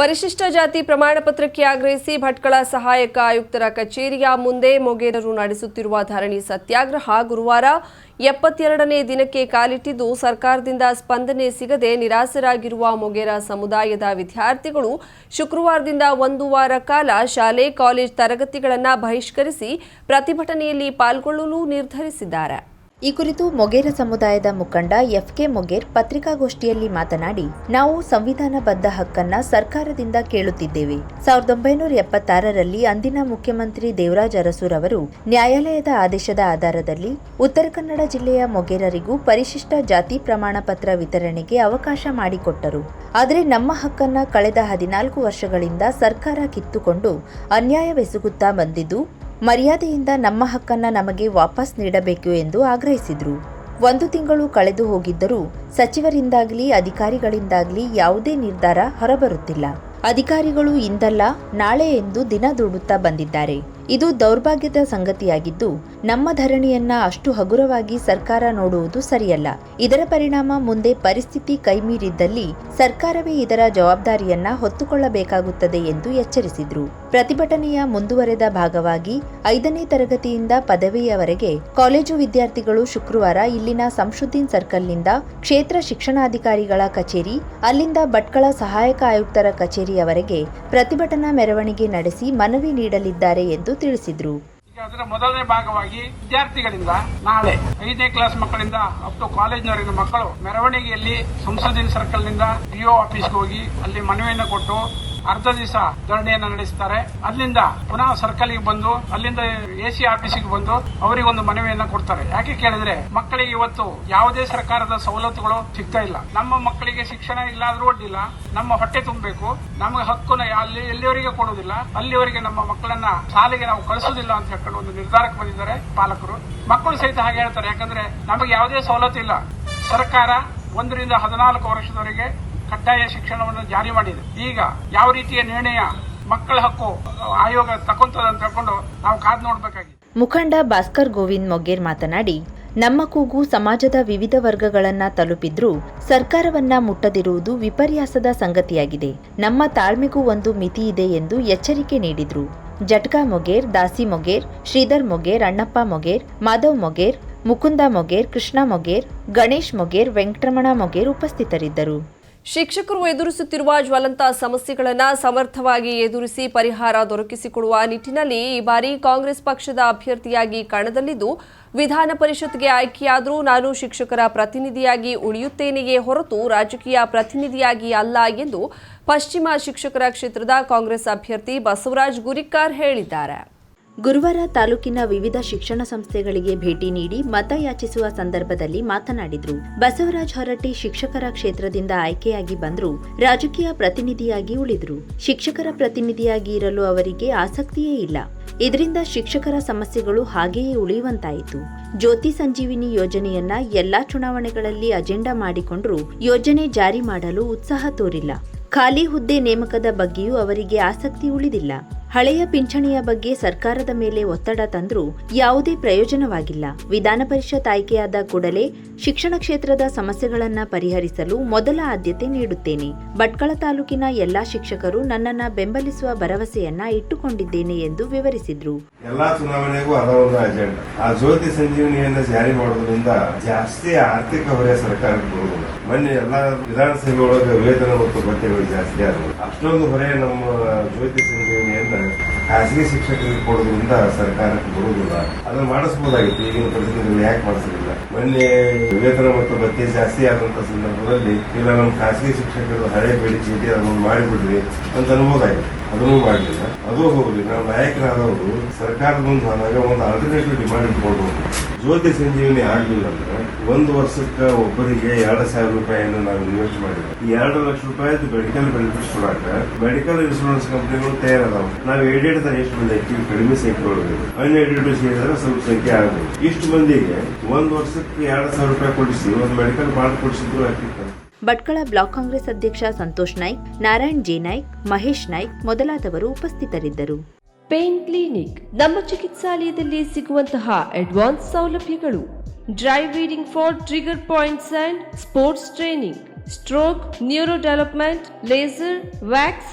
ಪರಿಶಿಷ್ಟ ಜಾತಿ ಪ್ರಮಾಣ ಪತ್ರಕ್ಕೆ ಆಗ್ರಹಿಸಿ ಭಟ್ಕಳ ಸಹಾಯಕ ಆಯುಕ್ತರ ಕಚೇರಿಯ ಮುಂದೆ ಮೊಗೇರರು ನಡೆಸುತ್ತಿರುವ ಧರಣಿ ಸತ್ಯಾಗ್ರಹ ಗುರುವಾರ ಎಪ್ಪತ್ತೆರಡನೇ ದಿನಕ್ಕೆ ಕಾಲಿಟ್ಟಿದ್ದು ಸರ್ಕಾರದಿಂದ ಸ್ಪಂದನೆ ಸಿಗದೆ ನಿರಾಸರಾಗಿರುವ ಮೊಗೇರ ಸಮುದಾಯದ ವಿದ್ಯಾರ್ಥಿಗಳು ಶುಕ್ರವಾರದಿಂದ ಒಂದು ವಾರ ಕಾಲ ಶಾಲೆ, ಕಾಲೇಜ್ ತರಗತಿಗಳನ್ನು ಬಹಿಷ್ಕರಿಸಿ ಪ್ರತಿಭಟನೆಯಲ್ಲಿ ಪಾಲ್ಗೊಳ್ಳಲು ನಿರ್ಧರಿಸಿದ್ದಾರೆ. ಈ ಕುರಿತು ಮೊಗೇರ ಸಮುದಾಯದ ಮುಖಂಡ ಎಫ್ಕೆ ಮೊಗೇರ್ ಪತ್ರಿಕಾಗೋಷ್ಠಿಯಲ್ಲಿ ಮಾತನಾಡಿ, ನಾವು ಸಂವಿಧಾನಬದ್ಧ ಹಕ್ಕನ್ನ ಸರ್ಕಾರದಿಂದ ಕೇಳುತ್ತಿದ್ದೇವೆ. ಸಾವಿರದ ಒಂಬೈನೂರ ಎಪ್ಪತ್ತಾರರಲ್ಲಿ ಅಂದಿನ ಮುಖ್ಯಮಂತ್ರಿ ದೇವರಾಜ್ ಅರಸೂರ್ ನ್ಯಾಯಾಲಯದ ಆದೇಶದ ಆಧಾರದಲ್ಲಿ ಉತ್ತರ ಕನ್ನಡ ಜಿಲ್ಲೆಯ ಮೊಗೇರರಿಗೂ ಪರಿಶಿಷ್ಟ ಜಾತಿ ಪ್ರಮಾಣ ಪತ್ರ ವಿತರಣೆಗೆ ಅವಕಾಶ ಮಾಡಿಕೊಟ್ಟರು. ಆದರೆ ನಮ್ಮ ಹಕ್ಕನ್ನ ಕಳೆದ ಹದಿನಾಲ್ಕು ವರ್ಷಗಳಿಂದ ಸರ್ಕಾರ ಕಿತ್ತುಕೊಂಡು ಅನ್ಯಾಯವೆಸಗುತ್ತಾ ಬಂದಿದ್ದು ಮರ್ಯಾದೆಯಿಂದ ನಮ್ಮ ಹಕ್ಕನ್ನ ನಮಗೆ ವಾಪಸ್ ನೀಡಬೇಕು ಎಂದು ಆಗ್ರಹಿಸಿದರು. ಒಂದು ತಿಂಗಳು ಕಳೆದು ಹೋಗಿದ್ದರೂ ಸಚಿವರಿಂದಾಗಲಿ, ಅಧಿಕಾರಿಗಳಿಂದಾಗಲಿ ಯಾವುದೇ ನಿರ್ಧಾರ ಹೊರಬರುತ್ತಿಲ್ಲ. ಅಧಿಕಾರಿಗಳು ಇಂದಲ್ಲ, ನಾಳೆ ಎಂದು ದಿನ ದೂಡುತ್ತಾ ಬಂದಿದ್ದಾರೆ. ಇದು ದೌರ್ಭಾಗ್ಯದ ಸಂಗತಿಯಾಗಿದ್ದು, ನಮ್ಮ ಧರಣಿಯನ್ನ ಅಷ್ಟು ಹಗುರವಾಗಿ ಸರ್ಕಾರ ನೋಡುವುದು ಸರಿಯಲ್ಲ. ಇದರ ಪರಿಣಾಮ ಮುಂದೆ ಪರಿಸ್ಥಿತಿ ಕೈಮೀರಿದ್ದಲ್ಲಿ ಸರ್ಕಾರವೇ ಇದರ ಜವಾಬ್ದಾರಿಯನ್ನ ಹೊತ್ತುಕೊಳ್ಳಬೇಕಾಗುತ್ತದೆ ಎಂದು ಎಚ್ಚರಿಸಿದ್ರು. ಪ್ರತಿಭಟನೆಯ ಮುಂದುವರೆದ ಭಾಗವಾಗಿ ಐದನೇ ತರಗತಿಯಿಂದ ಪದವಿಯವರೆಗೆ ಕಾಲೇಜು ವಿದ್ಯಾರ್ಥಿಗಳು ಶುಕ್ರವಾರ ಇಲ್ಲಿನ ಸಂಶುದ್ದೀನ್ ಸರ್ಕಲ್ನಿಂದ ಕ್ಷೇತ್ರ ಶಿಕ್ಷಣಾಧಿಕಾರಿಗಳ ಕಚೇರಿ, ಅಲ್ಲಿಂದ ಭಟ್ಕಳ ಸಹಾಯಕ ಆಯುಕ್ತರ ಕಚೇರಿಯವರೆಗೆ ಪ್ರತಿಭಟನಾ ಮೆರವಣಿಗೆ ನಡೆಸಿ ಮನವಿ ನೀಡಲಿದ್ದಾರೆ ಎಂದು ತಿಳಿಸಿದ್ರು. ಅದರ ಮೊದಲನೇ ಭಾಗವಾಗಿ ವಿದ್ಯಾರ್ಥಿಗಳಿಂದ ನಾಳೆ ಐದನೇ ಕ್ಲಾಸ್ ಮಕ್ಕಳಿಂದ ಅಪ್ ಟು ಮಕ್ಕಳು ಮೆರವಣಿಗೆಯಲ್ಲಿ ಸಂಸದಿನ ಸರ್ಕಲ್ನಿಂದ ಡಿಒ ಆಫೀಸ್ಗೆ ಹೋಗಿ ಅಲ್ಲಿ ಮನವಿಯನ್ನು ಕೊಟ್ಟು ಅರ್ಧ ದಿವಸ ಧರಣಿಯನ್ನು ನಡೆಸ್ತಾರೆ. ಅಲ್ಲಿಂದ ಪುನಃ ಸರ್ಕಲ್ಗೆ ಬಂದು, ಅಲ್ಲಿಂದ ಎಸಿ ಆಫೀಸಿಗೆ ಬಂದು ಅವರಿಗೊಂದು ಮನವಿಯನ್ನ ಕೊಡ್ತಾರೆ. ಯಾಕೆ ಕೇಳಿದ್ರೆ, ಮಕ್ಕಳಿಗೆ ಇವತ್ತು ಯಾವುದೇ ಸರ್ಕಾರದ ಸವಲತ್ತುಗಳು ಸಿಗ್ತಾ ಇಲ್ಲ. ನಮ್ಮ ಮಕ್ಕಳಿಗೆ ಶಿಕ್ಷಣ ಇಲ್ಲಾದರೂ ಅಡ್ಡಿಲ್ಲ ನಮ್ಮ ಹೊಟ್ಟೆ ತುಂಬಬೇಕು. ನಮಗೆ ಹಕ್ಕುನ ಅಲ್ಲಿ ಎಲ್ಲಿವರೆಗೆ ಕೊಡುವುದಿಲ್ಲ. ಅಲ್ಲಿವರಿಗೆ ನಮ್ಮ ಮಕ್ಕಳನ್ನ ಶಾಲೆಗೆ ನಾವು ಕಳಿಸೋದಿಲ್ಲ ಅಂತ ಹೇಳ್ಕೊಂಡು ಒಂದು ನಿರ್ಧಾರಕ್ಕೆ ಬಂದಿದ್ದಾರೆ ಪಾಲಕರು. ಮಕ್ಕಳು ಸಹಿತ ಹಾಗೆ ಹೇಳ್ತಾರೆ. ಯಾಕಂದ್ರೆ ನಮಗೆ ಯಾವುದೇ ಸವಲತ್ತು ಇಲ್ಲ. ಸರ್ಕಾರ ಒಂದರಿಂದ ಹದಿನಾಲ್ಕು ವರ್ಷದವರೆಗೆ ಕಡ್ಡಾಯ ಶಿಕ್ಷಣವನ್ನು ಜಾರಿ ಮಾಡಿದೆ. ಈಗ ಯಾವ ರೀತಿಯ ನಿರ್ಣಯ ಮಕ್ಕಳ ಹಕ್ಕು, ಆಯೋಗ ತಕೊಂತದ ನಾವು ಕಾದ್ ನೋಡ್ಬೇಕಾಗಿದೆ. ಮುಖಂಡ ಭಾಸ್ಕರ್ ಗೋವಿಂದ್ ಮೊಗೇರ್ ಮಾತನಾಡಿ, ನಮ್ಮ ಕೂಗು ಸಮಾಜದ ವಿವಿಧ ವರ್ಗಗಳನ್ನ ತಲುಪಿದ್ರೂ ಸರ್ಕಾರವನ್ನ ಮುಟ್ಟದಿರುವುದು ವಿಪರ್ಯಾಸದ ಸಂಗತಿಯಾಗಿದೆ. ನಮ್ಮ ತಾಳ್ಮೆಗೂ ಒಂದು ಮಿತಿ ಇದೆ ಎಂದು ಎಚ್ಚರಿಕೆ ನೀಡಿದ್ರು. ಜಟ್ಕಾ ಮೊಗೇರ್ ದಾಸಿ ಮೊಗೇರ್ ಶ್ರೀಧರ್ ಮೊಗೇರ್ ಅಣ್ಣಪ್ಪ ಮೊಗೇರ್ ಮಾಧವ್ ಮೊಗೇರ್ ಮುಕುಂದ ಮೊಗೇರ್ ಕೃಷ್ಣ ಮೊಗೇರ್ ಗಣೇಶ್ ಮೊಗೇರ್ ವೆಂಕಟರಮಣ ಮೊಗೇರ್ ಉಪಸ್ಥಿತರಿದ್ದರು. ಶಿಕ್ಷಕರು ಎದುರಿಸುತ್ತಿರುವ ಜ್ವಲಂತ ಸಮಸ್ಯೆಗಳನ್ನು ಸಮರ್ಥವಾಗಿ ಎದುರಿಸಿ ಪರಿಹಾರ ದೊರಕಿಸಿಕೊಡುವ ನಿಟ್ಟಿನಲ್ಲಿ ಈ ಬಾರಿ ಕಾಂಗ್ರೆಸ್ ಪಕ್ಷದ ಅಭ್ಯರ್ಥಿಯಾಗಿ ಕಣದಲ್ಲಿದ್ದು, ವಿಧಾನ ಪರಿಷತ್ಗೆ ಆಯ್ಕೆಯಾದರೂ ನಾನು ಶಿಕ್ಷಕರ ಪ್ರತಿನಿಧಿಯಾಗಿ ಉಳಿಯುತ್ತೇನೆಯೇ ಹೊರತು ರಾಜಕೀಯ ಪ್ರತಿನಿಧಿಯಾಗಿ ಅಲ್ಲ ಎಂದು ಪಶ್ಚಿಮ ಶಿಕ್ಷಕರ ಕ್ಷೇತ್ರದ ಕಾಂಗ್ರೆಸ್ ಅಭ್ಯರ್ಥಿ ಬಸವರಾಜ್ ಗುರಿಕಾರ್ ಹೇಳಿದ್ದಾರೆ. ಗುರುವಾರ ತಾಲೂಕಿನ ವಿವಿಧ ಶಿಕ್ಷಣ ಸಂಸ್ಥೆಗಳಿಗೆ ಭೇಟಿ ನೀಡಿ ಮತಯಾಚಿಸುವ ಸಂದರ್ಭದಲ್ಲಿ ಮಾತನಾಡಿದರು. ಬಸವರಾಜ್ ಹೊರಟ್ಟಿ ಶಿಕ್ಷಕರ ಕ್ಷೇತ್ರದಿಂದ ಆಯ್ಕೆಯಾಗಿ ಬಂದರೂ. ರಾಜಕೀಯ ಪ್ರತಿನಿಧಿಯಾಗಿ ಉಳಿದ್ರು. ಶಿಕ್ಷಕರ ಪ್ರತಿನಿಧಿಯಾಗಿ ಇರಲು ಅವರಿಗೆ ಆಸಕ್ತಿಯೇ ಇಲ್ಲ. ಇದರಿಂದ ಶಿಕ್ಷಕರ ಸಮಸ್ಯೆಗಳು ಹಾಗೆಯೇ ಉಳಿಯುವಂತಾಯಿತು. ಜ್ಯೋತಿ ಸಂಜೀವಿನಿ ಯೋಜನೆಯನ್ನ ಎಲ್ಲಾ ಚುನಾವಣೆಗಳಲ್ಲಿ ಅಜೆಂಡಾ ಮಾಡಿಕೊಂಡರೂ. ಯೋಜನೆ ಜಾರಿ ಮಾಡಲು ಉತ್ಸಾಹ ತೋರಿಲ್ಲ. ಖಾಲಿ ಹುದ್ದೆ ನೇಮಕದ ಬಗ್ಗೆಯೂ ಅವರಿಗೆ ಆಸಕ್ತಿ ಉಳಿದಿಲ್ಲ. ಹಳೆಯ ಪಿಂಚಣಿಯ ಬಗ್ಗೆ ಸರ್ಕಾರದ ಮೇಲೆ ಒತ್ತಡ ತಂದರೂ ಯಾವುದೇ ಪ್ರಯೋಜನವಾಗಿಲ್ಲ. ವಿಧಾನ ಪರಿಷತ್ ಆಯ್ಕೆಯಾದ ಕೂಡಲೇ ಶಿಕ್ಷಣ ಕ್ಷೇತ್ರದ ಸಮಸ್ಯೆಗಳನ್ನು ಪರಿಹರಿಸಲು ಮೊದಲ ಆದ್ಯತೆ ನೀಡುತ್ತೇನೆ. ಭಟ್ಕಳ ತಾಲೂಕಿನ ಎಲ್ಲಾ ಶಿಕ್ಷಕರು ನನ್ನನ್ನು ಬೆಂಬಲಿಸುವ ಭರವಸೆಯನ್ನ ಇಟ್ಟುಕೊಂಡಿದ್ದೇನೆ ಎಂದು ವಿವರಿಸಿದ್ರು. ಎಲ್ಲಾ ಚುನಾವಣೆಗೂ ಅದೊಂದು ಅಜೆಂಡಾ ಆ ಜ್ಯೋತಿ ಸಂಜೀವನಿಯನ್ನ ಜಾರಿ ಮಾಡೋದ್ರಿಂದ ಜಾಸ್ತಿ ಆರ್ಥಿಕ ಹೊರೆ ಸರ್ಕಾರಕ್ಕೆ ಮೊನ್ನೆ ಎಲ್ಲಾ ವಿಧಾನಸಭೆ ಒಳಗೆ ವೇತನ ಮತ್ತು ಭತ್ಯೆಗಳು ಜಾಸ್ತಿ ಆದವು. ಅಷ್ಟೊಂದು ಹೊರೆ ನಮ್ಮ ಜ್ಯೋತಿ ಸಂಜೀವನಿಯನ್ನ better. ಖಾಸಗಿ ಶಿಕ್ಷಕರಿಗೆ ಕೊಡೋದ್ರಿಂದ ಸರ್ಕಾರಕ್ಕೆ ಬರುವುದಿಲ್ಲ ಅದನ್ನು ಮಾಡಿಸಬಹುದಾಗಿತ್ತು ಈಗಿನ ಪರಿಸ್ಥಿತಿಗಳು ಯಾಕೆ ಮಾಡಿಸಲಿಲ್ಲ ಮೊನ್ನೆ ವೇತನ ಮತ್ತು ಭತ್ಯೆ ಜಾಸ್ತಿ ಆದಂತಹ ಸಂದರ್ಭದಲ್ಲಿ ಇಲ್ಲ ನಮ್ಮ ಖಾಸಗಿ ಶಿಕ್ಷಕರು ಹಳೆ ಬೇಡಿಕೆ ಇದೆ ಅದನ್ನು ಮಾಡಿಬಿಡ್ರಿ ಅಂತ ಅನ್ಬೋದಾಗಿತ್ತು. ಅದನ್ನು ಮಾಡಲಿಲ್ಲ. ಅದು ಹೋಗ್ಲಿ ನಾವು ನಾಯಕರಾದವರು ಸರ್ಕಾರದ ಮುಂದೆ ಆದಾಗ ಒಂದು ಆಲ್ಟರ್ನೇಟಿವ್ ಡಿಮಾಂಡ್ ಇಟ್ಕೊಂಡು. ಜ್ಯೋತಿ ಸಂಜೀವನಿ ಆಗ್ಲಿಲ್ಲ ಅಂದ್ರೆ ಒಂದು ವರ್ಷಕ್ಕೆ ಒಬ್ಬರಿಗೆ ಎರಡು ಸಾವಿರ ರೂಪಾಯಿಯನ್ನು ನಾವು ಇನ್ವೆಸ್ಟ್ ಮಾಡಿದ್ವಿ. ಈ ಎರಡು ಲಕ್ಷ ರೂಪಾಯಿ ಮೆಡಿಕಲ್ ಬೆನಿಫಿಟ್ಸ್ ಕೊಡಾಕ ಮೆಡಿಕಲ್ ಇನ್ಶೂರೆನ್ಸ್ ಕಂಪನಿಗಳು ತಯಾರದಾವ. ನಾವು ಏಡೆಡ್ ಎಷ್ಟು ಮಂದಿ ಆಕ್ಟಿವ್ ಕಡಿಮೆ ಸಂಖ್ಯೆ ಒಳಗೆ ಅನ್ಎಡೆಡ್ ಸೇರಿದ್ರೆ ಸ್ವಲ್ಪ ಸಂಖ್ಯೆ ಆಗಬಹುದು ಇಷ್ಟು ಮಂದಿಗೆ ಒಂದು ವರ್ಷಕ್ಕೆ ಎರಡು ಸಾವಿರ ರೂಪಾಯಿ ಕೊಡಿಸಿ ಒಂದು ಮೆಡಿಕಲ್ ಬಾಂಡ್ ಕೊಡಿಸಿದ್ರು ಆಗ್ತಿತ್ತು. ಭಟ್ಕಳ ಬ್ಲಾಕ್ ಕಾಂಗ್ರೆಸ್ ಅಧ್ಯಕ್ಷ ಸಂತೋಷ್ ನಾಯ್ಕ್ ನಾರಾಯಣ್ ಜೆ ನಾಯ್ಕ್ ಮಹೇಶ್ ನಾಯ್ಕ್ ಮೊದಲಾದವರು ಉಪಸ್ಥಿತರಿದ್ದರು. ಪೇನ್ ಕ್ಲಿನಿಕ್ ನಮ್ಮ ಚಿಕಿತ್ಸಾಲಯದಲ್ಲಿ ಸಿಗುವಂತಹ ಅಡ್ವಾನ್ಸ್ ಸೌಲಭ್ಯಗಳು. Dry needling for trigger points and sports training. Stroke neuro development laser wax